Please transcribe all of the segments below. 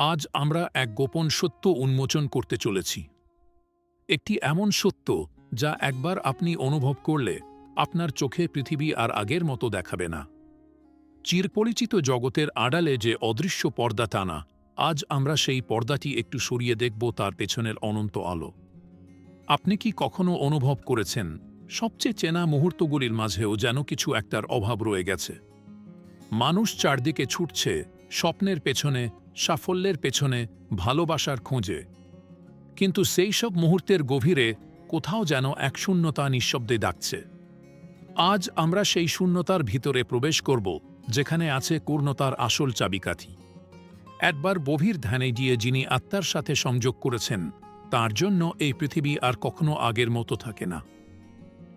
আজ আমরা এক গোপন সত্য উন্মোচন করতে চলেছি। একটি এমন সত্য যা একবার আপনি অনুভব করলে আপনার চোখে পৃথিবী আর আগের মতো দেখাবে না। চিরপরিচিত জগতের আড়ালে যে অদৃশ্য পর্দা টানা আজ আমরা সেই পর্দাটি একটু সরিয়ে দেখব তার পেছনের অনন্ত আলো। আপনি কি কখনো অনুভব করেছেন, সবচেয়ে চেনা মুহূর্তগুলির মাঝেও যেন কিছু একটার অভাব রয়ে গেছে? মানুষ চারদিকে ছুটছে, স্বপ্নের পেছনে সাফল্যের পেছনে ভালোবাসার খোঁজে। কিন্তু সেই সব মুহূর্তের গভীরে কোথাও যেন এক শূন্যতা নিঃশব্দে ডাকছে। আজ আমরা সেই শূন্যতার ভিতরে প্রবেশ করব, যেখানে আছে পূর্ণতার আসল চাবিকাঠি। একবার গভীর ধ্যানে গিয়ে যিনি আত্মার সাথে সংযোগ করেছেন, তার জন্য এই পৃথিবী আর কখনো আগের মতো থাকে না।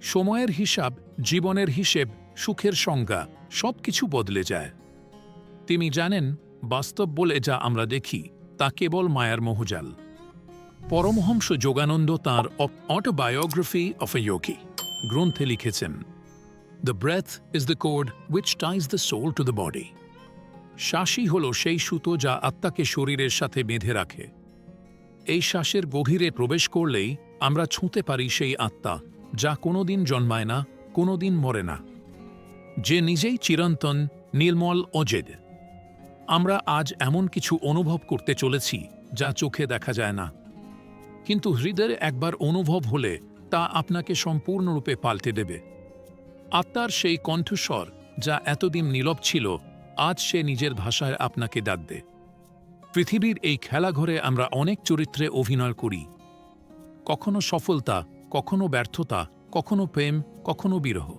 সময়ের হিসাব, জীবনের হিসেব, সুখের সংজ্ঞা সব কিছু বদলে যায়। তিনি জানেন বাস্তব বলে যা আমরা দেখি, তা কেবল মায়ার মোহজাল। পরমহংস যোগানন্দ তাঁর অটোবায়োগ্রাফি অফ এ যোগী গ্রন্থে লিখেছেন the breath is the cord which ties the soul to the body শ্বাসই হল সেই সুতো যা আত্মাকে শরীরের সাথে বেঁধে রাখে। এই শ্বাসের গভীরে প্রবেশ করলেই আমরা ছুঁতে পারি সেই আত্মা, যা কোনোদিন জন্মায় না, কোনোদিন মরে না। যে নিজেই চিরন্তন নীলমল অজেদ আমরা আজ এমন কিছু অনুভব করতে চলেছি যা চোখে দেখা যায় না। কিন্তু হৃদয়ে একবার অনুভব হলে তা আপনাকে সম্পূর্ণরূপে পাল্টে দেবে। আত্মার সেই কণ্ঠস্বর যা এতদিন নীলব ছিল, আজ সে নিজের ভাষায় আপনাকে ডাকবে পৃথিবীর এই খেলাঘরে আমরা অনেক চরিত্রে অভিনয় করি। কখনো সফলতা, কখনো ব্যর্থতা, কখনো প্রেম, কখনো বিরহ।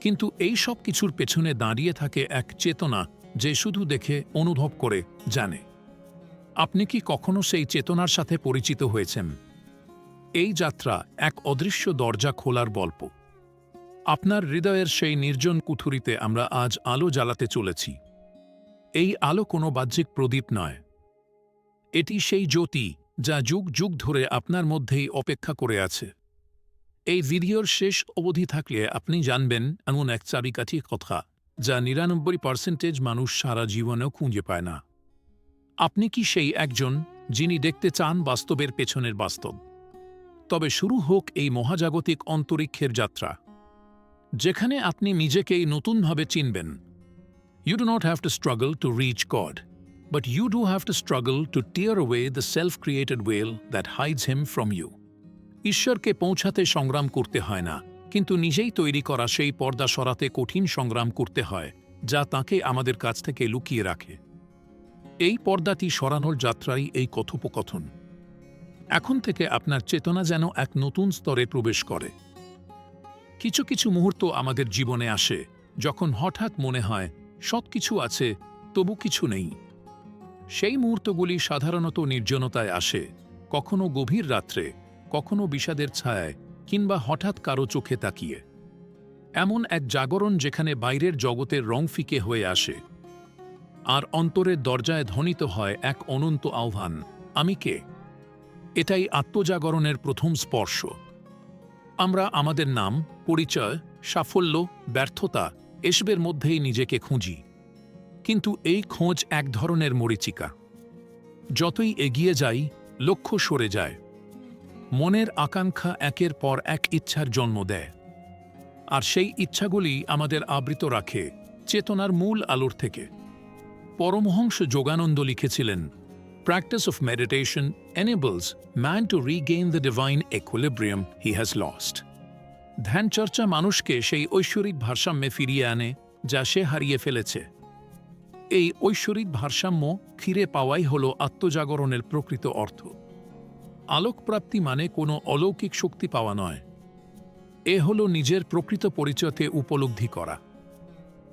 কিন্তু এই সব কিছুর পেছনে দাঁড়িয়ে থাকে এক চেতনা যে শুধু দেখে, অনুভব করে, জানে। আপনি কি কখনো সেই চেতনার সাথে পরিচিত হয়েছেন? এই যাত্রা এক অদৃশ্য দরজা খোলার গল্প। আপনার হৃদয়ের সেই নির্জন কুঠুরিতে আমরা আজ আলো জ্বালাতে চলেছি। এই আলো কোনো বাহ্যিক প্রদীপ নয়। এটি সেই জ্যোতি যা যুগ যুগ ধরে আপনার মধ্যেই অপেক্ষা করে আছে। এই ভিডিওর শেষ অবধি থাকলে আপনি জানবেন এমন এক চাবিকাঠি কথা। যা নিরানব্বই পার্সেন্টেজ মানুষ সারা জীবনেও খুঁজে পায় না। আপনি কি সেই একজন যিনি দেখতে চান বাস্তবের পেছনের বাস্তব? তবে শুরু হোক এই মহাজাগতিক অন্তরিক্ষের যাত্রা। যেখানে আপনি নিজেকেই নতুনভাবে চিনবেন। You do not have to struggle to reach God but you do have to struggle to tear away the self-created veil that hides him from you. ঈশ্বরকে পৌঁছাতে সংগ্রাম করতে হয় না। কিন্তু নিজেই তৈরি করা সেই পর্দা সরাতে কঠিন সংগ্রাম করতে হয়, যা তাকে আমাদের কাছ থেকে লুকিয়ে রাখে। এই পর্দাটি সরানোর যাত্রাই এই কথোপকথন। এখন থেকে আপনার চেতনা যেন এক নতুন স্তরে প্রবেশ করে। কিছু কিছু মুহূর্ত আমাদের জীবনে আসে, যখন হঠাৎ মনে হয় সব কিছু আছে, তবু কিছু নেই। সেই মুহূর্তগুলি সাধারণত নির্জনতায় আসে, কখনো গভীর রাত্রে, কখনো বিষাদের ছায়ায় কিংবা হঠাৎ কারও চোখে তাকিয়ে। এমন এক জাগরণ যেখানে বাইরের জগতের রং ফিকে হয়ে আসে। আর অন্তরের দরজায় ধ্বনিত হয় এক অনন্ত আহ্বান, আমি কে? এটাই আত্মজাগরণের প্রথম স্পর্শ। আমরা আমাদের নাম, পরিচয়, সাফল্য, ব্যর্থতা এসবের মধ্যেই নিজেকে খুঁজি। কিন্তু এই খোঁজ এক ধরনের মরিচিকা। যতই এগিয়ে যাই, লক্ষ্য সরে যায়। মনের আকাঙ্ক্ষা একের পর এক ইচ্ছার জন্ম দেয়। আর সেই ইচ্ছাগুলি আমাদের আবৃত রাখে চেতনার মূল আলোর থেকে। পরমহংস যোগানন্দ লিখেছিলেন practice of meditation enables man to regain the divine equilibrium he has lost ধ্যানচর্চা মানুষকে সেই ঐশ্বরিক ভারসাম্যে ফিরিয়ে আনে, যা সে হারিয়ে ফেলেছে। এই ঐশ্বরিক ভারসাম্য ফিরে পাওয়াই হল আত্মজাগরণের প্রকৃত অর্থ। আলোকপ্রাপ্তি মানে কোনো অলৌকিক শক্তি পাওয়া নয়। এ হল নিজের প্রকৃত পরিচয়তে উপলব্ধি করা।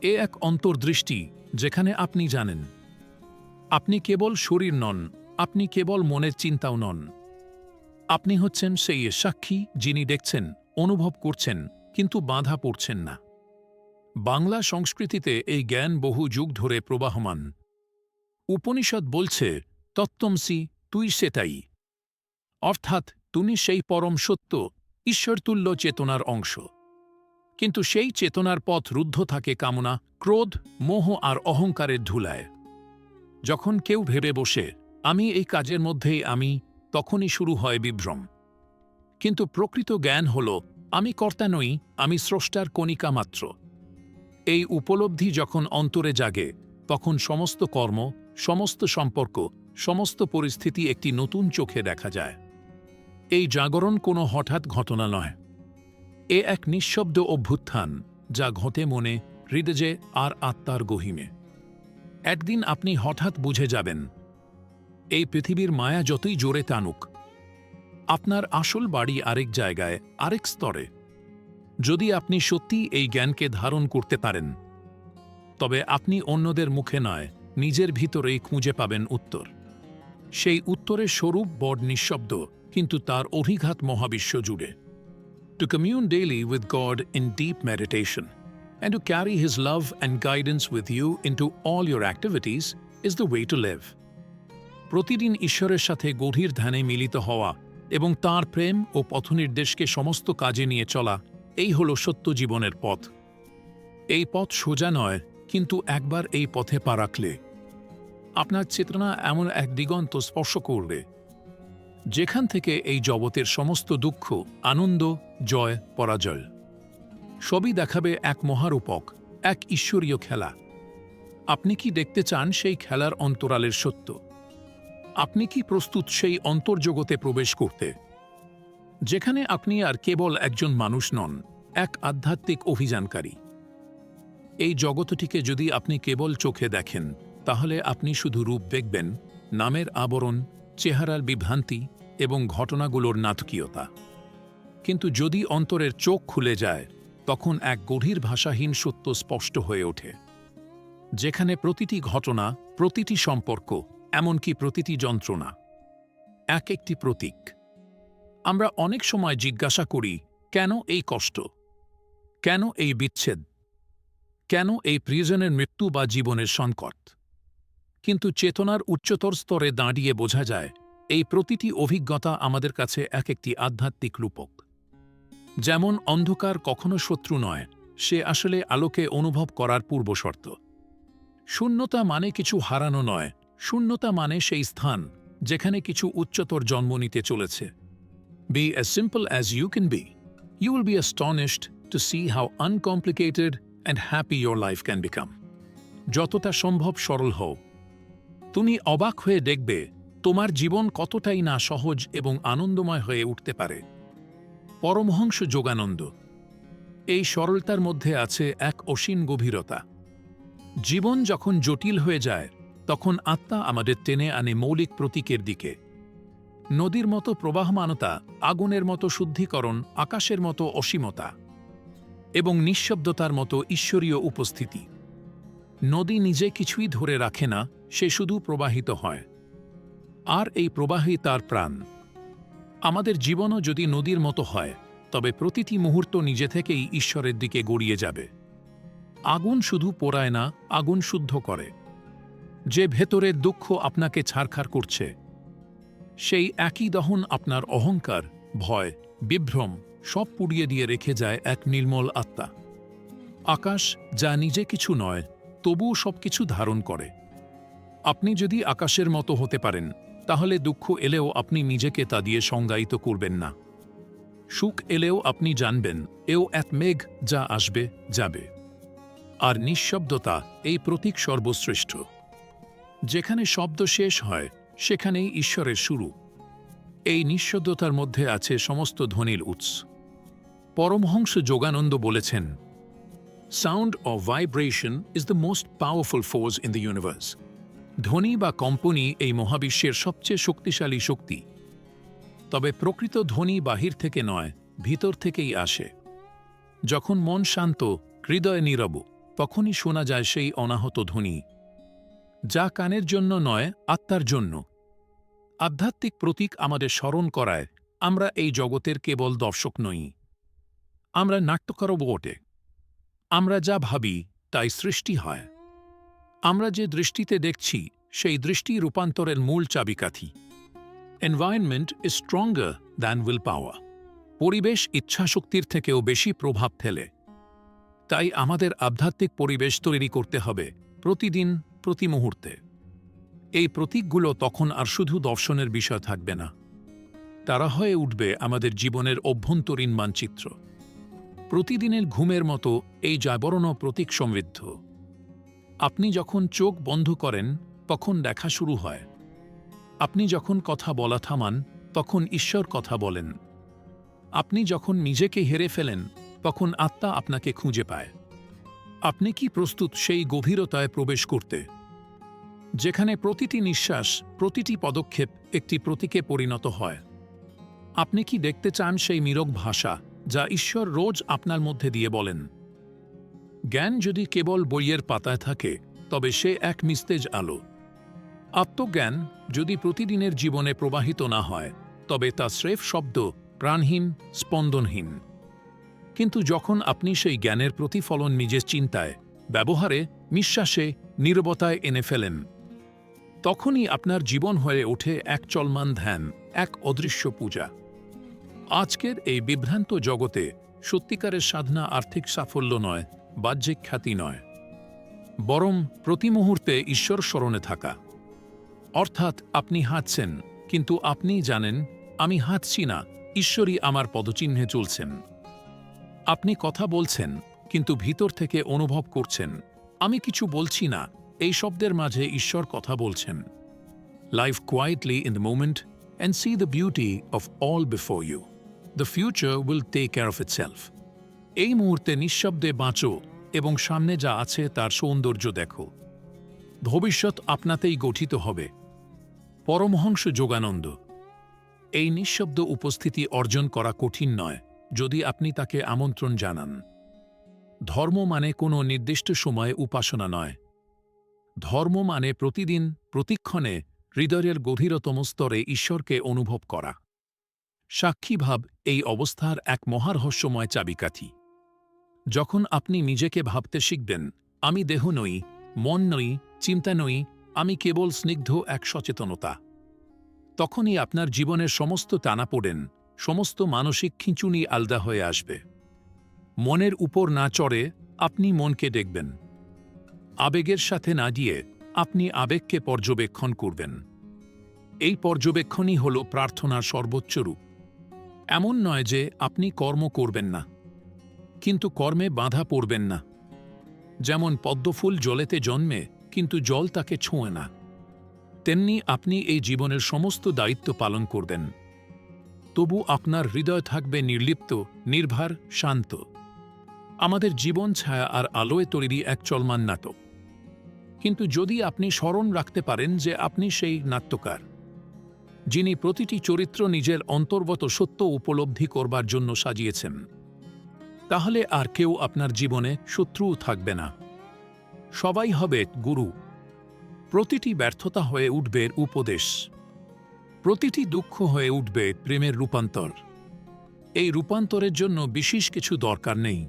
এ এক অন্তর্দৃষ্টি, যেখানে আপনি জানেন। আপনি কেবল শরীর নন, আপনি কেবল মনের চিন্তাও নন। আপনি হচ্ছেন সেই সাক্ষী যিনি দেখছেন, অনুভব করছেন, কিন্তু বাধা পড়ছেন না। বাংলা সংস্কৃতিতে এই জ্ঞান বহু যুগ ধরে প্রবাহমান। উপনিষদ বলছে, তত্ত্বমসি তুই সেটাই অর্থাৎ তুমি সেই পরম সত্য, ঈশ্বরতুল্য চেতনার অংশ। কিন্তু সেই চেতনার পথ রুদ্ধ থাকে কামনা, ক্রোধ, মোহ আর অহংকারের ধুলায়। যখন কেউ ভেবে বসে, আমি এই কাজের মধ্যেই আমি তখনই শুরু হয় বিভ্রম। কিন্তু প্রকৃত জ্ঞান হল, আমি কর্তা নই, আমি স্রষ্টার কণিকা মাত্র। এই উপলব্ধি যখন অন্তরে জাগে, তখন সমস্ত কর্ম, সমস্ত সম্পর্ক, সমস্ত পরিস্থিতি একটি নতুন চোখে দেখা যায়। এই জাগরণ কোনো হঠাৎ ঘটনা নয়। এ এক নিঃশব্দ অভ্যুত্থান যা ঘটে মনে হৃদয়ে আর আত্মার গহিমে। একদিন আপনি হঠাৎ বুঝে যাবেন, এই পৃথিবীর মায়া যতই জোরে টানুক, আপনার আসল বাড়ি আরেক জায়গায়, আরেক স্তরে। যদি আপনি সত্যি এই জ্ঞানকে ধারণ করতে পারেন, তবে আপনি অন্যদের মুখে নয়, নিজের ভিতরেই খুঁজে পাবেন উত্তর। সেই উত্তরের স্বরূপ বড় নিঃশব্দ। কিন্তু তার অভিঘাত মহাবিশ্ব জুড়ে। To commune daily with God in deep meditation, and to carry His love and guidance with you into all your activities is the way to live. প্রতিদিন ঈশ্বরের সাথে গভীর ধ্যানে মিলিত হওয়া এবং তার প্রেম ও পথনির্দেশকে সমস্ত কাজে নিয়ে চলা এই হল সত্য জীবনের পথ। এই পথ সোজা নয় কিন্তু একবার এই পথে পা রাখলে। আপনার চেতনা এমন এক দিগন্ত স্পর্শ করবে। যেখান থেকে এই জগতের সমস্ত দুঃখ, আনন্দ, জয়, পরাজয়, সবই দেখাবে এক মহারূপক, এক ঈশ্বরীয় খেলা। আপনি কি দেখতে চান সেই খেলার অন্তরালের সত্য? আপনি কি প্রস্তুত সেই অন্তর্জগতে প্রবেশ করতে? যেখানে আপনি আর কেবল একজন মানুষ নন, এক আধ্যাত্মিক অভিযানকারী। এই জগতটিকে যদি আপনি কেবল চোখে দেখেন, তাহলে আপনি শুধু রূপ দেখবেন, নামের আবরণ চেহারার বিভ্রান্তি এবং ঘটনাগুলোর নাটকীয়তা। কিন্তু যদি অন্তরের চোখ খুলে যায়, তখন এক গভীর ভাষাহীন সত্য স্পষ্ট হয়ে ওঠে। যেখানে প্রতিটি ঘটনা, প্রতিটি সম্পর্ক, এমনকি প্রতিটি যন্ত্রণা, এক একটি প্রতীক। আমরা অনেক সময় জিজ্ঞাসা করি, কেন এই কষ্ট? কেন এই বিচ্ছেদ? কেন এই প্রিয়জনের মৃত্যু বা জীবনের সংকট? কিন্তু চেতনার উচ্চতর স্তরে দাঁড়িয়ে বোঝা যায়, এই প্রতিটি অভিজ্ঞতা আমাদের কাছে এক একটি আধ্যাত্মিক রূপক। যেমন, অন্ধকার কখনো শত্রু নয়, সে আসলে আলোকে অনুভব করার পূর্বশর্ত শূন্যতা মানে কিছু হারানো নয়, শূন্যতা মানে সেই স্থান, যেখানে কিছু উচ্চতর জন্ম নিতে চলেছে। Be as simple as you can be you will be astonished to see how uncomplicated and happy your life can become যতটা সম্ভব সরল হও তুমি অবাক হয়ে দেখবে তোমার জীবন কতটাই না সহজ এবং আনন্দময় হয়ে উঠতে পারে। পরমহংস যোগানন্দ, এই সরলতার মধ্যে আছে এক অসীম গভীরতা। জীবন যখন জটিল হয়ে যায়, তখন আত্মা আমাদের টেনে আনে মৌলিক প্রতীকের দিকে। নদীর মতো প্রবাহমানতা, আগুনের মতো শুদ্ধিকরণ, আকাশের মতো অসীমতা এবং নিঃশব্দতার মতো ঈশ্বরীয় উপস্থিতি। নদী নিজে কিছুই ধরে রাখে না সে শুধু প্রবাহিত হয়। আর এই প্রবাহই তার প্রাণ। আমাদের জীবনও যদি নদীর মতো হয়, তবে প্রতিটি মুহূর্ত নিজে থেকেই ঈশ্বরের দিকে গড়িয়ে যাবে। আগুন শুধু পোড়ায় না, আগুন শুদ্ধ করে। যে ভেতরের দুঃখ আপনাকে ছাড়খাড় করছে, সেই একই দহন আপনার অহংকার, ভয়, বিভ্রম সব পুড়িয়ে দিয়ে রেখে যায় এক নির্মল আত্মা। আকাশ যা নিজে কিছু নয়, তবুও সবকিছু ধারণ করে। আপনি যদি আকাশের মতো হতে পারেন, তাহলে দুঃখ এলেও আপনি নিজেকে তা দিয়ে সংজ্ঞায়িত করবেন না। সুখ এলেও আপনি জানবেন, এও এক মেঘ যা আসবে, যাবে। আর নিঃশব্দতা এই প্রতীক সর্বশ্রেষ্ঠ। যেখানে শব্দ শেষ হয়, সেখানেই ঈশ্বরের শুরু। এই নিঃশব্দতার মধ্যে আছে সমস্ত ধ্বনির উৎস। পরমহংস যোগানন্দ বলেছেন sound of vibration is the most powerful force in the universe ধ্বনি বা কম্পনি এই মহাবিশ্বের সবচেয়ে শক্তিশালী শক্তি। তবে প্রকৃত ধ্বনি বাহির থেকে নয়, ভিতর থেকেই আসে। যখন মন শান্ত, হৃদয় নীরব, তখনই শোনা যায় সেই অনাহত ধ্বনি যা কানের জন্য নয়, আত্মার জন্য। আধ্যাত্মিক প্রতীক আমাদের স্মরণ করায়, আমরা এই জগতের কেবল দর্শক নই। আমরা নাট্যকর বটে। আমরা যা ভাবি, তাই সৃষ্টি হয়। আমরা যে দৃষ্টিতে দেখছি, সেই দৃষ্টি রূপান্তরের মূল চাবিকাঠি। Environment is stronger than will power পরিবেশ ইচ্ছাশক্তির থেকেও বেশি প্রভাব ফেলে। তাই আমাদের আধ্যাত্মিক পরিবেশ তৈরি করতে হবে প্রতিদিন, প্রতি মুহূর্তে। এই প্রতীকগুলো তখন আর শুধু দর্শনের বিষয় থাকবে না। তারা হয়ে উঠবে আমাদের জীবনের অভ্যন্তরীণ মানচিত্র। প্রতিদিনের ঘুমের মতো এই জাগরণও প্রতীক সমৃদ্ধ। আপনি যখন চোখ বন্ধ করেন, তখন দেখা শুরু হয়। আপনি যখন কথা বলা থামান, তখন ঈশ্বর কথা বলেন। আপনি যখন নিজেকে হেরে ফেলেন, তখন আত্মা আপনাকে খুঁজে পায়। আপনি কি প্রস্তুত সেই গভীরতায় প্রবেশ করতে? যেখানে প্রতিটি নিঃশ্বাস, প্রতিটি পদক্ষেপ একটি প্রতীকে পরিণত হয়। আপনি কি দেখতে চান সেই মীরক ভাষা, যা ঈশ্বর রোজ আপনার মধ্যে দিয়ে বলেন? জ্ঞান যদি কেবল বইয়ের পাতায় থাকে, তবে সে এক মিস্তেজ আলো। আত্মজ্ঞান যদি প্রতিদিনের জীবনে প্রবাহিত না হয়, তবে তা স্রেফ শব্দ, প্রাণহীন, স্পন্দনহীন। কিন্তু যখন আপনি সেই জ্ঞানের প্রতিফলন নিজের চিন্তায়, ব্যবহারে, নিঃশ্বাসে, নীরবতায় এনে ফেলেন, তখনই আপনার জীবন হয়ে ওঠে এক চলমান ধ্যান, এক অদৃশ্য পূজা। আজকের এই বিভ্রান্ত জগতে সত্যিকারের সাধনা আর্থিক সাফল্য নয় বাহ্যিক খ্যাতি নয়, বরং প্রতি মুহূর্তে ঈশ্বর স্মরণে থাকা। অর্থাৎ আপনি হাঁটছেন, কিন্তু আপনি জানেন, আমি হাঁটছি না, ঈশ্বরই আমার পদচিহ্নে চলছেন। আপনি কথা বলছেন, কিন্তু ভিতর থেকে অনুভব করছেন, আমি কিছু বলছি না, এই শব্দের মাঝে ঈশ্বর কথা বলছেন। Life quietly in the moment and see the beauty of all before you the future will take care of itself এই মুহূর্তে নিঃশব্দে বাঁচো এবং সামনে যা আছে তার সৌন্দর্য দেখো। ভবিষ্যৎ আপনাতেই গঠিত হবে। পরমহংস যোগানন্দ, এই নিঃশব্দ উপস্থিতি অর্জন করা কঠিন নয়, যদি আপনি তাকে আমন্ত্রণ জানান। ধর্ম মানে কোনো নির্দিষ্ট সময়ে উপাসনা নয়। ধর্ম মানে প্রতিদিন, প্রতিক্ষণে হৃদয়ের গভীরতম স্তরে ঈশ্বরকে অনুভব করা। সাক্ষীভাব এই অবস্থার এক মহারহস্যময় চাবিকাঠি। যখন আপনি নিজেকে ভাবতে শিখবেন, আমি দেহ নই, মন নই, চিন্তা নই, আমি কেবল স্নিগ্ধ এক সচেতনতা। তখনই আপনার জীবনের সমস্ত টানা পড়েন, সমস্ত মানসিক খিঁচুনি আলদা হয়ে আসবে। মনের উপর না চড়ে আপনি মনকে দেখবেন। আবেগের সাথে না দিয়ে আপনি আবেগকে পর্যবেক্ষণ করবেন। এই পর্যবেক্ষণই হল প্রার্থনার সর্বোচ্চ রূপ। এমন নয় যে আপনি কর্ম করবেন না। কিন্তু কর্মে বাধা পড়বেন না। যেমন পদ্মফুল জলেতে জন্মে, কিন্তু জল তাকে ছোঁয় না। তেমনি আপনি এই জীবনের সমস্ত দায়িত্ব পালন করবেন। তবু আপনার হৃদয় থাকবে নির্লিপ্ত, নির্ভার, শান্ত। আমাদের জীবন ছায়া আর আলোয় তৈরি এক চলমান নাটক। কিন্তু যদি আপনি স্মরণ রাখতে পারেন যে আপনি সেই নাট্যকার, যিনি প্রতিটি চরিত্র নিজের অন্তর্গত সত্য উপলব্ধি করবার জন্য সাজিয়েছেন। তাহলে আর কেউ আপনার জীবনে শত্রুও থাকবে না। সবাই হবে গুরু। প্রতিটি ব্যর্থতা হয়ে উঠবে উপদেশ। প্রতিটি দুঃখ হয়ে উঠবে প্রেমের রূপান্তর। এই রূপান্তরের জন্য বিশেষ কিছু দরকার নেই।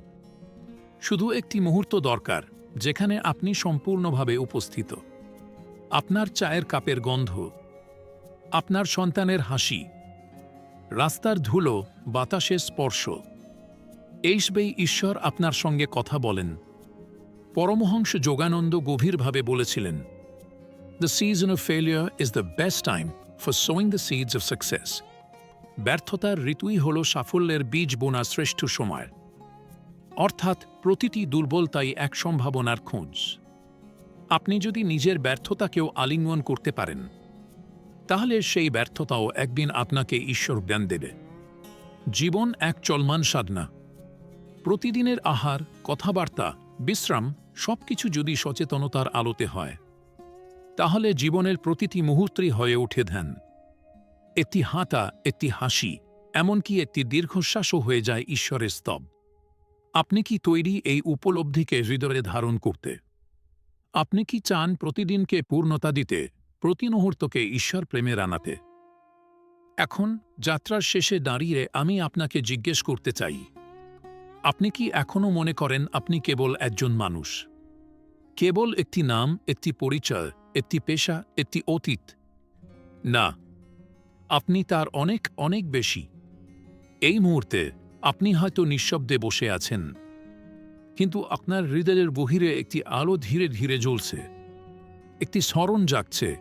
শুধু একটি মুহূর্ত দরকার, যেখানে আপনি সম্পূর্ণভাবে উপস্থিত। আপনার চায়ের কাপের গন্ধ। আপনার সন্তানের হাসি। রাস্তার ধুলো, বাতাসের স্পর্শ। এইসবেই ঈশ্বর আপনার সঙ্গে কথা বলেন। পরমহংস যোগানন্দ গভীরভাবে বলেছিলেন the season of failure is the best time for sowing the seeds of success ব্যর্থতার ঋতুই হল সাফল্যের বীজ বোনা শ্রেষ্ঠ সময়। অর্থাৎ প্রতিটি দুর্বলতাই এক সম্ভাবনার খোঁজ। আপনি যদি নিজের ব্যর্থতাকেও আলিঙ্গন করতে পারেন, তাহলে সেই ব্যর্থতাও একদিন আপনাকে ঈশ্বর জ্ঞান দেবে। জীবন এক চলমান সাধনা। প্রতিদিনের আহার, কথাবার্তা, বিশ্রাম সবকিছু যদি সচেতনতার আলোতে হয়, তাহলে জীবনের প্রতিটি মুহূর্তই হয়ে ওঠে ধ্যান। একটি হাঁটা, একটি হাসি, এমনকি একটি দীর্ঘশ্বাসও হয়ে যায় ঈশ্বরের স্তব। আপনি কি তৈরি এই উপলব্ধিকে হৃদয়ে ধারণ করতে? আপনি কি চান প্রতিদিনকে পূর্ণতা দিতে, প্রতি মুহূর্তকে ঈশ্বর প্রেমে আনাতে এখন যাত্রার শেষে দাঁড়িয়ে আমি আপনাকে জিজ্ঞেস করতে চাই। আপনি কি এখনও মনে করেন আপনি কেবল একজন মানুষ? কেবল একটি নাম, একটি পরিচয়, একটি পেশা, একটি অতীত? না। আপনি তার অনেক অনেক বেশি। এই মুহূর্তে আপনি হয়তো নিঃশব্দে বসে আছেন। কিন্তু আপনার হৃদয়ের বহিরে একটি আলো ধীরে ধীরে জ্বলছে। একটি স্মরণ জাগছে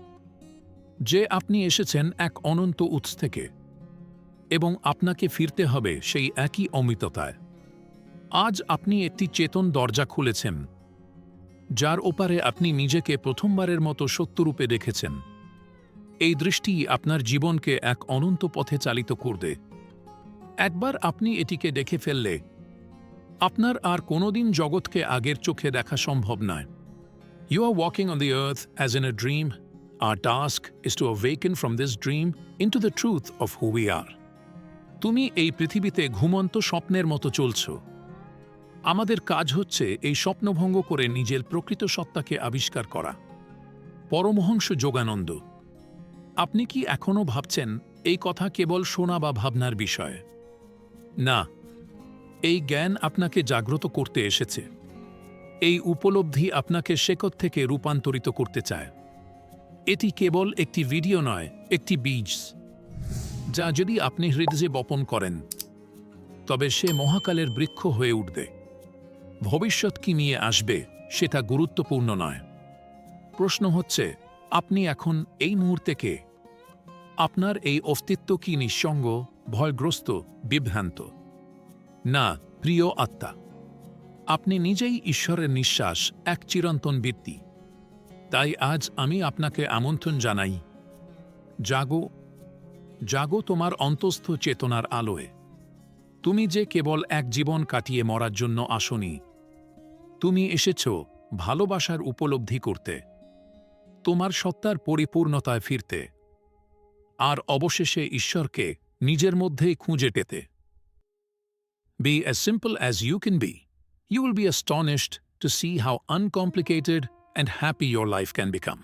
যে আপনি এসেছেন এক অনন্ত উৎস থেকে এবং আপনাকে ফিরতে হবে সেই একই অমিততায়। আজ আপনি একটি চেতন দরজা খুলেছেন, যার ওপারে আপনি নিজেকে প্রথমবারের মতো সত্যরূপে দেখেছেন। এই দৃষ্টি আপনার জীবনকে এক অনন্ত পথে চালিত করবে। একবার আপনি এটিকে দেখে ফেললে, আপনার আর কোনোদিন জগৎকে আগের চোখে দেখা সম্ভব নয়। You are walking on the earth as in a dream our task is to awaken from this dream into the truth of who we are তুমি এই পৃথিবীতে ঘুমন্ত স্বপ্নের মতো চলছ। আমাদের কাজ হচ্ছে এই স্বপ্নভঙ্গ করে নিজের প্রকৃত সত্তাকে আবিষ্কার করা। পরমহংস যোগানন্দ, আপনি কি এখনও ভাবছেন এই কথা কেবল শোনা বা ভাবনার বিষয়? না, এই জ্ঞান আপনাকে জাগ্রত করতে এসেছে। এই উপলব্ধি আপনাকে শেকত থেকে রূপান্তরিত করতে চায়। এটি কেবল একটি ভিডিও নয়, একটি বীজ, যা যদি আপনি হৃদয়ে বপন করেন, তবে সে মহাকালের বৃক্ষ হয়ে উঠবে। ভবিষ্যৎ কি নিয়ে আসবে সেটা গুরুত্বপূর্ণ নয়। প্রশ্ন হচ্ছে, আপনি এখন এই মুহূর্তে কে? আপনার এই অস্তিত্ব কি নিঃসঙ্গ, ভয়গ্রস্ত, বিভ্রান্ত? না, প্রিয় আত্মা, আপনি নিজেই ঈশ্বরের নিঃশ্বাস, এক চিরন্তন বৃত্তি। তাই আজ আমি আপনাকে আমন্ত্রণ জানাই। জাগো জাগো তোমার অন্তস্থ চেতনার আলোয়। তুমি যে কেবল এক জীবন কাটিয়ে মরার জন্য আসনি তুমি এসেছ ভালোবাসার উপলব্ধি করতে, তোমার সত্তার পরিপূর্ণতায় ফিরতে, আর অবশেষে ঈশ্বরকে নিজের মধ্যেই খুঁজে পেতে। Be as simple as you can be You will be astonished to see how uncomplicated and happy your life can become.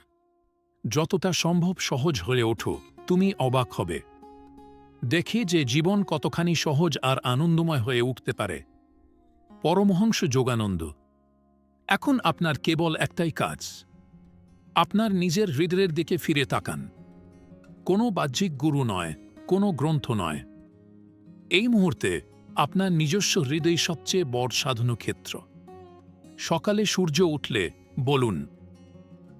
যতটা সম্ভব সহজ হয়ে ওঠো, তুমি অবাক হবে। দেখে যে জীবন কতখানি সহজ আর আনন্দময় হয়ে উঠতে পারে। পরমহংস যোগানন্দ। এখন আপনার কেবল একটাই কাজ। আপনার নিজের হৃদয়ের দিকে ফিরে তাকান। কোনো বাহ্যিক গুরু নয়, কোনো গ্রন্থ নয়। এই মুহূর্তে আপনার নিজস্ব হৃদয় সবচেয়ে বড় সাধন ক্ষেত্র। সকালে সূর্য উঠলে বলুন,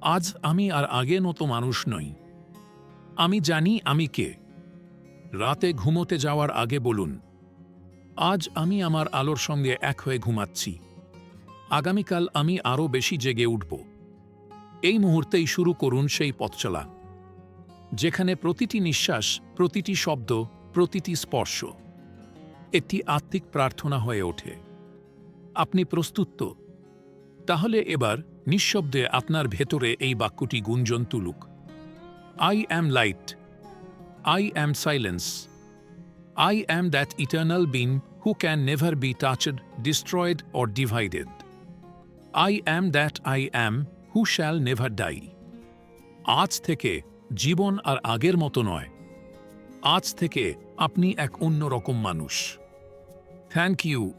আজ আমি আর আগে মতো মানুষ নই। আমি জানি আমি কে। রাতে ঘুমোতে যাওয়ার আগে বলুন, আজ আমি আমার আলোর সঙ্গে এক হয়ে ঘুমাচ্ছি। আগামীকাল আমি আরও বেশি জেগে উঠব। এই মুহূর্তেই শুরু করুন সেই পথচলা যেখানে প্রতিটি নিঃশ্বাস, প্রতিটি শব্দ, প্রতিটি স্পর্শ একটি আত্মিক প্রার্থনা হয়ে ওঠে। আপনি প্রস্তুত তো? তাহলে এবার নিঃশব্দে আপনার ভেতরে এই বাক্যটি গুঞ্জন তুলুক। I am light I am silence I am that eternal being who can never be touched destroyed or divided I am that I am who shall never die আজ থেকে জীবন আর আগের মতো নয়। আজ থেকে আপনি এক অন্যরকম মানুষ। Thank you